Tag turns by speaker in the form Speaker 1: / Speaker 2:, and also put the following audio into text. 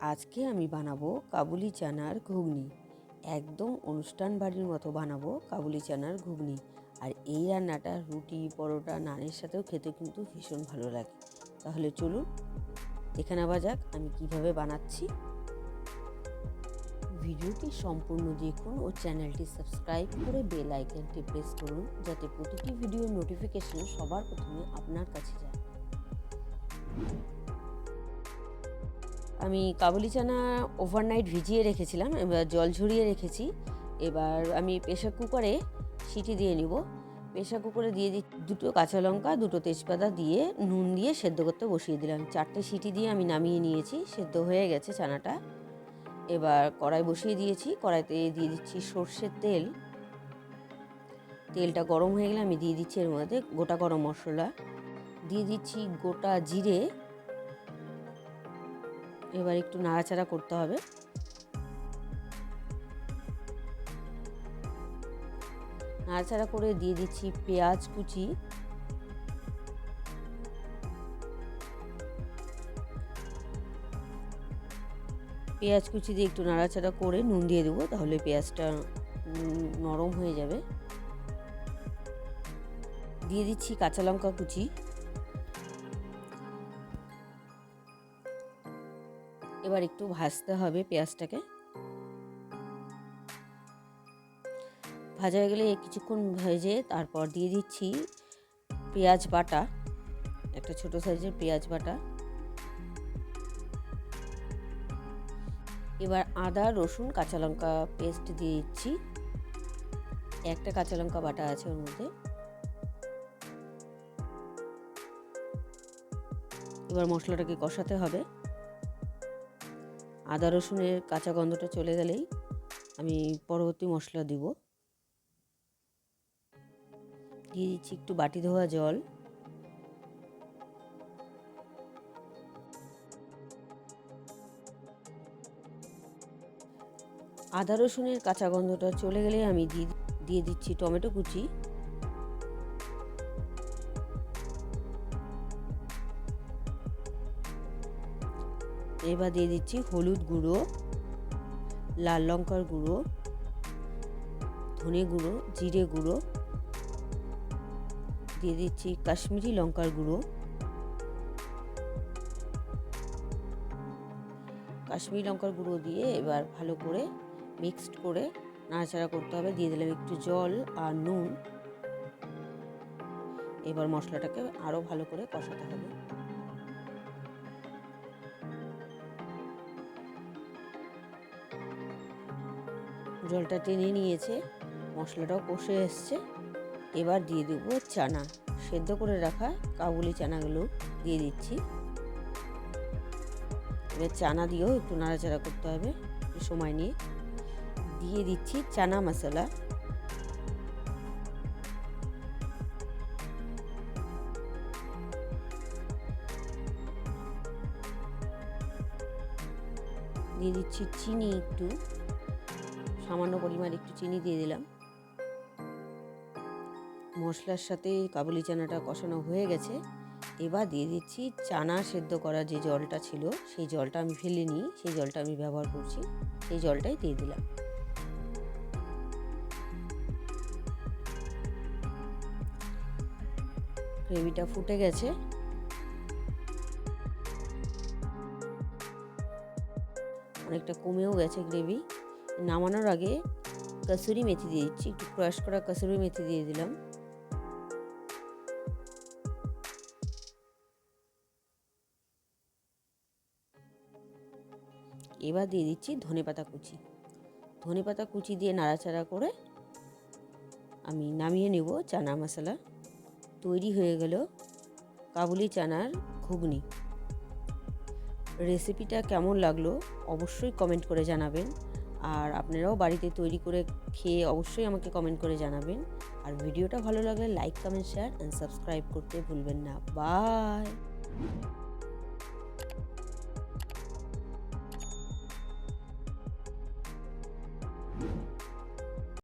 Speaker 1: আজকে আমি বানাবো কাবুলি চানার ঘুগনি। একদম অনুষ্ঠান বাড়ির মতো বানাবো কাবুলি চানার ঘুগনি। আর এই রান্নাটা রুটি, পরোটা, নানের সাথেও খেতে কিন্তু ভীষণ ভালো লাগে। তাহলে চলুন দেখে নেওয়া যাক, আমি কীভাবে বানাচ্ছি। ভিডিওটি সম্পূর্ণ দেখুন ও চ্যানেলটি সাবস্ক্রাইব করে বেল আইকনটি প্রেস করুন, যাতে প্রতিটি ভিডিওর নোটিফিকেশন সবার প্রথমে আপনার কাছে যায়। আমি কাবুলি চানা ওভারনাইট ভিজিয়ে রেখেছিলাম, এবার জল ঝরিয়ে রেখেছি। এবার আমি প্রেশার কুকারে সিটি দিয়ে নিব। প্রেশার কুকারে দিয়ে দি দুটো কাঁচা লঙ্কা, দুটো তেজপাতা দিয়ে নুন দিয়ে সেদ্ধ করতে বসিয়ে দিলাম। চারটে সিটি দিয়ে আমি নামিয়ে নিয়েছি, সেদ্ধ হয়ে গেছে চানাটা। এবার কড়াই বসিয়ে দিয়েছি, কড়াইতে দিয়ে দিচ্ছি সর্ষের তেল। তেলটা গরম হয়ে গেলে আমি দিয়ে দিচ্ছি এর মধ্যে গোটা গরম মশলা। দিয়ে দিচ্ছি গোটা জিরে। এবার একটু নাড়াচাড়া করতে হবে। নাড়াচাড়া করে দিয়ে দিচ্ছি পেঁয়াজ কুচি। পেঁয়াজ কুচি দিয়ে একটু নাড়াচাড়া করে নুন দিয়ে দেবো, তাহলে পেঁয়াজটা নরম হয়ে যাবে। দিয়ে দিচ্ছি কাঁচা লঙ্কা কুচি। এবার একটু ভাজতে হবে পেঁয়াজটাকে। ভাজা হয়ে গেলে কিছুক্ষণ ভেজে তারপর দিয়ে দিচ্ছি পেঁয়াজ বাটা, একটা ছোট সাইজের পেঁয়াজ বাটা। এবার আদা, রসুন, কাঁচা লঙ্কা পেস্ট দিয়ে দিচ্ছি। একটা কাঁচা লঙ্কা বাটা আছে ওর মধ্যে। এবার মশলাটাকে কষাতে হবে। আদা রসুনের কাঁচা গন্ধটা চলে গেলেই আমি পরবর্তী মশলা দিব। দিয়ে দিচ্ছি একটু বাটি ধোয়া জল। আদা রসুনের কাঁচা গন্ধটা চলে গেলে আমি দিয়ে দিচ্ছি টমেটো কুচি। এবার দিয়ে দিচ্ছি হলুদ গুঁড়ো, লাল লঙ্কার গুঁড়ো, ধনে গুঁড়ো, জিরে গুঁড়ো, দিয়ে দিচ্ছি কাশ্মীরি লঙ্কার গুঁড়ো। কাশ্মীরি লঙ্কার গুঁড়ো দিয়ে এবার ভালো করে মিক্সড করে নাড়াচাড়া করতে হবে। দিয়ে দিলাম একটু জল আর নুন। এবার মশলাটাকে আরও ভালো করে কষাতে হবে। জলটা টেনে নিয়েছে, মশলাটাও কষে এসছে। এবার দিয়ে দেব চানা, সেদ্ধ করে রাখা কাবুলি চানাগুলো দিয়ে দিচ্ছি। এবার চানা দিয়েও একটু নাড়াচাড়া করতে হবে সময় নিয়ে। দিয়ে দিচ্ছি চানা মশলা। দিয়ে দিচ্ছি চিনি একটু। সামান্য পরিমাণ একটু চিনি দিয়ে দিলাম। মশলার সাথে কাবুলি চানাটা কষানো হয়ে গেছে। এবার দিয়ে দিচ্ছি চানা সেদ্ধ করা যে জলটা ছিল, সেই জলটা আমি ফেলে নিই, সেই জলটা আমি ব্যবহার করছি, সেই জলটাই দিয়ে দিলাম। গ্রেভিটা ফুটে গেছে। অনেকটা কমেও গেছে গ্রেভি। নামানোর আগে কসুরি মেথি দিয়ে দিচ্ছি। একটু ক্রাশ করা কসুরি মেথি দিয়ে দিলাম। এবার দিয়ে দিচ্ছি ধনে পাতা কুচি। ধনে পাতা কুচি দিয়ে নাড়াচাড়া করে আমি নামিয়ে নেব চানা মশলা। তৈরি হয়ে গেল কাবুলি চানার ঘুগনি। রেসিপিটা কেমন লাগল অবশ্যই কমেন্ট করে জানাবেন। আর আপনারাও বাড়িতে তৈরি করে খেয়ে অবশ্যই আমাকে কমেন্ট করে জানাবেন। আর ভিডিওটা ভালো লাগলে like comment share and subscribe করতে ভুলবেন না। বাই